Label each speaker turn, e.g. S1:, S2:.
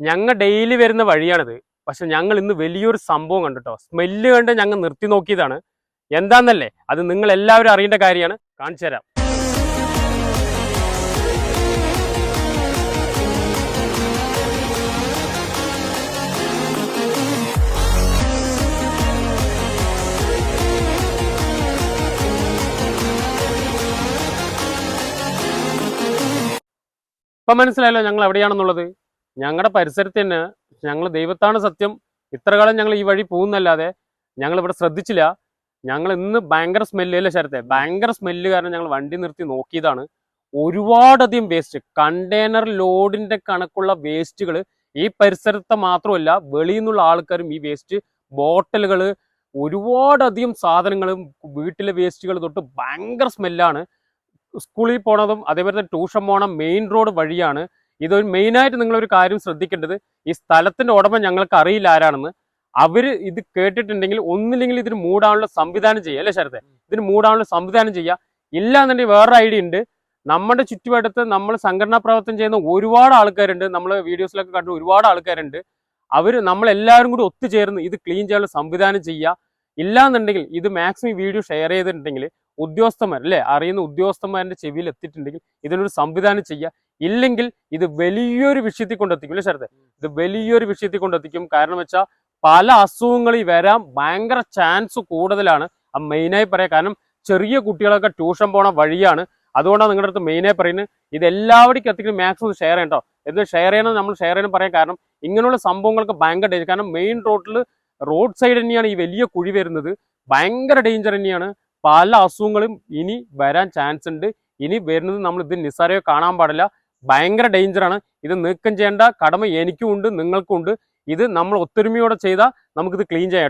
S1: ഞങ്ങൾ ഡെയിലി വരുന്ന വഴിയാണിത്. പക്ഷെ ഞങ്ങൾ ഇന്ന് വലിയൊരു സംഭവം കണ്ടിട്ടോ. സ്മെല്ല് കണ്ട് ഞങ്ങൾ നിർത്തി നോക്കിയതാണ്. എന്താന്നല്ലേ? അത് നിങ്ങൾ എല്ലാവരും അറിയേണ്ട കാര്യമാണ്. കാണിച്ചു തരാം. ഇപ്പൊ മനസ്സിലായല്ലോ ഞങ്ങൾ എവിടെയാണെന്നുള്ളത്? ഞങ്ങളുടെ പരിസരത്ത് തന്നെ ഞങ്ങൾ ദൈവത്താണ് സത്യം. ഇത്ര കാലം ഞങ്ങൾ ഈ വഴി പോകുന്നല്ലാതെ ഞങ്ങൾ ഇവിടെ ശ്രദ്ധിച്ചില്ല. ഞങ്ങൾ ഇന്ന് ഭയങ്കര സ്മെല്ല് അല്ലേ ശരത്തെ. ഭയങ്കര സ്മെല്ല് കാരണം ഞങ്ങൾ വണ്ടി നിർത്തി നോക്കിയതാണ്. ഒരുപാടധികം വേസ്റ്റ്. കണ്ടെയ്നർ ലോഡിന്റെ കണക്കുള്ള വേസ്റ്റുകൾ ഈ പരിസരത്തെ മാത്രമല്ല വെളിയിൽ നിന്നുള്ള ആൾക്കാരും ഈ വേസ്റ്റ് ബോട്ടലുകൾ ഒരുപാടധികം സാധനങ്ങളും വീട്ടിലെ വേസ്റ്റുകൾ തൊട്ട് ഭയങ്കര സ്മെല്ലാണ്. സ്കൂളിൽ പോണതും അതേപോലെ തന്നെ ട്യൂഷൻ പോണ മെയിൻ റോഡ് വഴിയാണ് ഇതൊരു മെയിനായിട്ട് നിങ്ങളൊരു കാര്യം ശ്രദ്ധിക്കേണ്ടത് ഈ സ്ഥലത്തിന്റെ ഉടമ ഞങ്ങൾക്ക് അറിയില്ല ആരാണെന്ന്. അവർ ഇത് കേട്ടിട്ടുണ്ടെങ്കിൽ ഒന്നില്ലെങ്കിൽ ഇതിന് മൂടാനുള്ള സംവിധാനം ചെയ്യുക. അല്ലേ ശരത്തെ ഇതിന് മൂടാനുള്ള സംവിധാനം ചെയ്യുക. ഇല്ലാന്നുണ്ടെങ്കിൽ വേറൊരു ഐഡിയ ഉണ്ട്. നമ്മുടെ ചുറ്റുപാടത്ത് നമ്മൾ സംഘടനാ പ്രവർത്തനം ചെയ്യുന്ന ഒരുപാട് ആൾക്കാരുണ്ട്. നമ്മൾ വീഡിയോസിലൊക്കെ കണ്ട ഒരുപാട് ആൾക്കാരുണ്ട്. അവർ നമ്മളെല്ലാവരും കൂടി ഒത്തുചേർന്ന് ഇത് ക്ലീൻ ചെയ്യാനുള്ള സംവിധാനം ചെയ്യുക. ഇല്ലാന്നുണ്ടെങ്കിൽ ഇത് മാക്സിമം വീഡിയോ ഷെയർ ചെയ്തിട്ടുണ്ടെങ്കിൽ ഉദ്യോഗസ്ഥന്മാർ അല്ലേ? അറിയുന്ന ഉദ്യോഗസ്ഥന്മാരുടെ ചെവിയിൽ എത്തിയിട്ടുണ്ടെങ്കിൽ ഇതിനൊരു സംവിധാനം ചെയ്യുക. ഇല്ലെങ്കിൽ ഇത് വലിയൊരു വിഷയത്തിൽ കൊണ്ടെത്തിക്കും. അല്ലേ ശരത്തെ ഇത് വലിയൊരു വിഷയത്തിൽ കൊണ്ടെത്തിക്കും. കാരണം വെച്ചാൽ പല അസുഖങ്ങളിൽ വരാൻ ഭയങ്കര ചാൻസ് കൂടുതലാണ്. ആ മെയിനായി പറയാം. കാരണം ചെറിയ കുട്ടികളൊക്കെ ട്യൂഷൻ പോണ വഴിയാണ്. അതുകൊണ്ടാണ് നിങ്ങളുടെ അടുത്ത് മെയിനായി പറയുന്നത്. ഇത് എല്ലാവരുടെയും എത്തിക്കുന്ന മാക്സിമം ഷെയർ ചെയ്യണ്ടോ എന്ന് ഷെയർ ചെയ്യണം നമ്മൾ ഷെയർ ചെയ്യാൻ പറയാൻ കാരണം ഇങ്ങനെയുള്ള സംഭവങ്ങൾക്ക് ഭയങ്കര ഡേഞ്ചർ കാരണം മെയിൻ റോഡിൽ റോഡ് സൈഡ് തന്നെയാണ് ഈ വലിയ കുഴി വരുന്നത്. ഭയങ്കര ഡേഞ്ചർ തന്നെയാണ്. പല അസുഖങ്ങളും ഇനി വരാൻ ചാൻസ് ഉണ്ട്. ഇനി വരുന്നത് നമ്മൾ ഇത് നിസ്സാരയോ കാണാൻ പാടില്ല. ഭയങ്കര ഡേഞ്ചറാണ് ഇത് നീക്കം ചെയ്യേണ്ട കടമ എനിക്കും ഉണ്ട് നിങ്ങൾക്കും ഉണ്ട്. ഇത് നമ്മൾ ഒത്തൊരുമയോടെ ചെയ്താൽ നമുക്കിത് ക്ലീൻ ചെയ്യാം